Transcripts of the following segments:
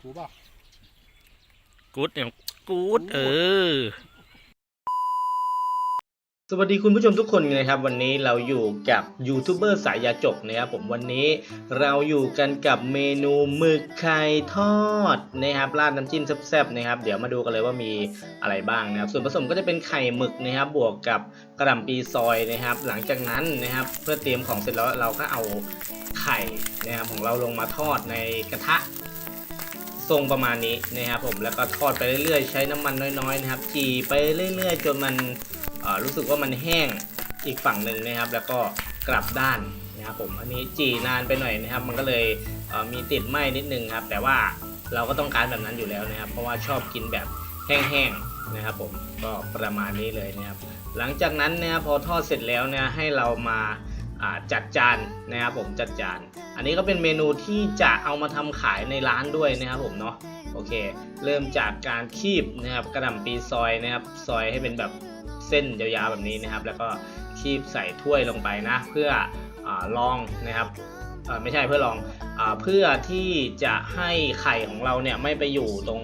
ถูป่ะกูดเนี่ยกูดเออ สวัสดีคุณผู้ชมทุกคนนะครับ วันนี้เราอยู่กับยูทูบเบอร์สายยาจกนะครับผมวันนี้เราอยู่กันกับเมนูหมึกไข่ทอดนะครับราดน้ำจิ้มแซ่บๆนะครับ เดี๋ยวมาดูกันเลยว่ามีอะไรบ้างนะครับ ส่วนผสมก็จะเป็นไข่หมึกนะครับ บวกกับกระหล่ำปีซอยนะครับ หลังจากนั้นนะครับ เพื่อเตรียมของเสร็จแล้วเราก็เอาไข่นะครับของเราลงมาทอดในกระทะ ทรงประมาณนี้นะครับผมแล้วก็ทอดไปเรื่อยๆ ใช้น้ำมันน้อยๆนะครับจีไปเรื่อย ๆ จนมันรู้สึกว่ามันแห้งอีกฝั่งหนึ่งนะครับ แล้วก็กลับด้านนะครับผมอันนี้จีนานไปหน่อยนะครับ มันก็เลยเมีติดไหม้นิดนึงครับ แต่ว่าเราก็ต้องการแบบนั้นอยู่แล้วนะครับ เพราะว่าชอบกินแบบแห้งๆนะครับผมก็ประมาณนี้เลยนะครับ หลังจากนั้นนะครับพอทอดเสร็จแล้วเนี่ยให้เรามา จัดจานนะครับผมจัดจาน อันนี้ก็เป็นเมนูที่จะเอามาทำขายในร้านด้วยนะครับผมเนาะโอเค เริ่มจากการคีบนะครับกระหล่ำปีซอยนะครับ ซอยให้เป็นแบบเส้นยาวๆแบบนี้นะครับ แล้วก็คีบใส่ถ้วยลงไปนะ เพื่ออลองนะครับไม่ใช่เพื่อลองอเพื่อที่จะให้ไข่ของเราเนี่ยไม่ไปอยู่ตรง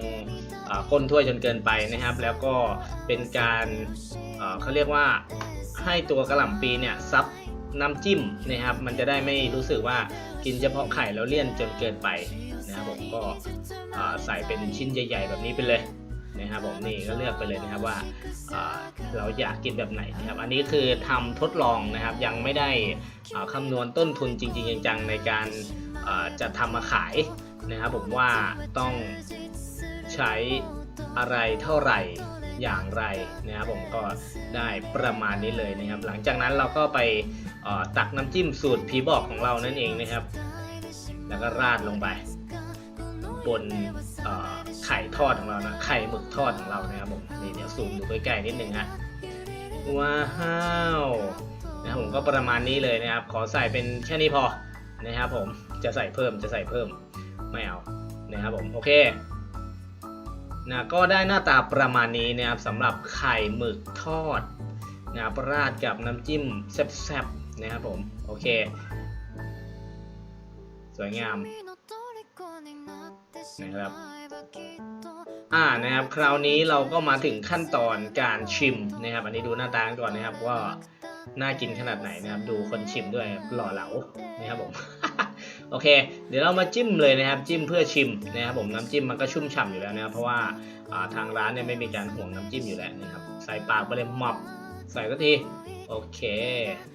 ก้นถ้วยจนเกินไปนะครับ แล้วก็เป็นการเอ่อเขาเรียกว่าให้ตัวกระหล่ำปีเนี่ยซับ น้ำจิ้มนะครับ มันจะได้ไม่รู้สึกว่ากินเฉพาะไข่แล้วเลี่ยนจนเกินไปนะครับผมก็ใส่เป็นชิ้นใหญ่ ๆ แบบนี้ไปเลยนะครับผมนี่ก็เลือกไปเลยนะครับว่าเราอยากกินแบบไหนนะครับ อันนี้คือทำทดลองนะครับ ยังไม่ได้อ่าคำนวณต้นทุนจริง ๆ จังๆในการจะทำมาขายนะครับ ผมว่าต้องใช้อะไรเท่าไหร่ อย่างไรนะครับผมก็ได้ประมาณนี้เลยนะครับ หลังจากนั้นเราก็ไปตักน้ำจิ้มสูตรผีบอกของเรานั่นเองนะครับ แล้วก็ราดลงไป บนไข่ทอดของเรานะไข่หมึกทอดของเรานะครับผมนี่เดี๋ยวซูมดูใกล้ๆนิดนึงฮะว้าวนะครับผมก็ประมาณนี้เลยนะครับ ขอใส่เป็นแค่นี้พอนะครับผมจะใส่เพิ่มจะใส่เพิ่มไม่เอานะครับผมโอเค นะก็ได้หน้าตาประมาณนี้นะครับสำหรับไข่หมึกทอดนะครับราดกับน้ำจิ้มแซ่บๆนะครับผม โอเค สวยงามนะครับอ่านะครับคราวนี้เราก็มาถึงขั้นตอนการชิมนะครับ อันนี้ดูหน้าตาก่อนนะครับว่าน่ากินขนาดไหนนะครับ ดูคนชิมด้วยหล่อเหลานะครับผม โอเค เดี๋ยวเรามาจิ้มเลยนะครับ จิ้มเพื่อชิมนะครับผมน้ำจิ้มมันก็ชุ่มฉ่ำอยู่แล้วนะครับเพราะว่าทางร้านเนี่ยไม่มีการห่วงน้ำจิ้มอยู่แล้วนะครับใส่ปากไปเลยหมอบใส่ก็ทีโอเค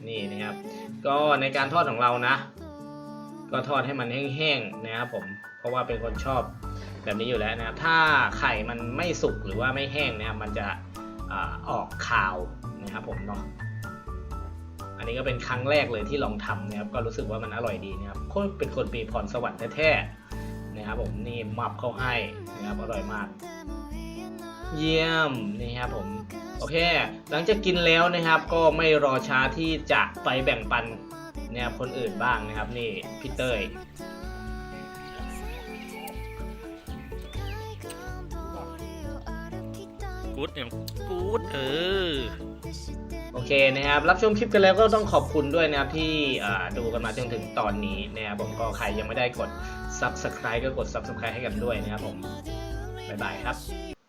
นี่นะครับ ก็ในการทอดของเรานะ ก็ทอดให้มันแห้งๆนะครับผมเพราะว่าเป็นคนชอบแบบนี้อยู่แล้วนะครับ ถ้าไข่มันไม่สุกหรือว่าไม่แห้งนะครับมันจะอออกขาวนะครับผมเนาะ อันนี้ก็เป็นครั้งแรกเลยที่ลองทำนะครับ ก็รู้สึกว่ามันอร่อยดีนะครับคนเป็นคนปีพรสวรรค์แท้ๆนะครับผมนี่มับเข้าให้นะครับอร่อยมาก เยี่ยมนี่ครับผมโอเค หลังจากกินแล้วนะครับก็ไม่รอช้าที่จะไปแบ่งปันนะครับคนอื่นบ้างนะครับ นี่พี่เต้ย กูดเนี่ยกูดเออโอเคนะครับ รับชมคลิปกันแล้วก็ต้องขอบคุณด้วยนะครับที่ดูกันมาจนถึงตอนนี้นะครับผมก็ใครยังไม่ได้กด Subscribe ก็กด Subscribe ให้กันด้วยนะครับผม บ๊ายบายครับ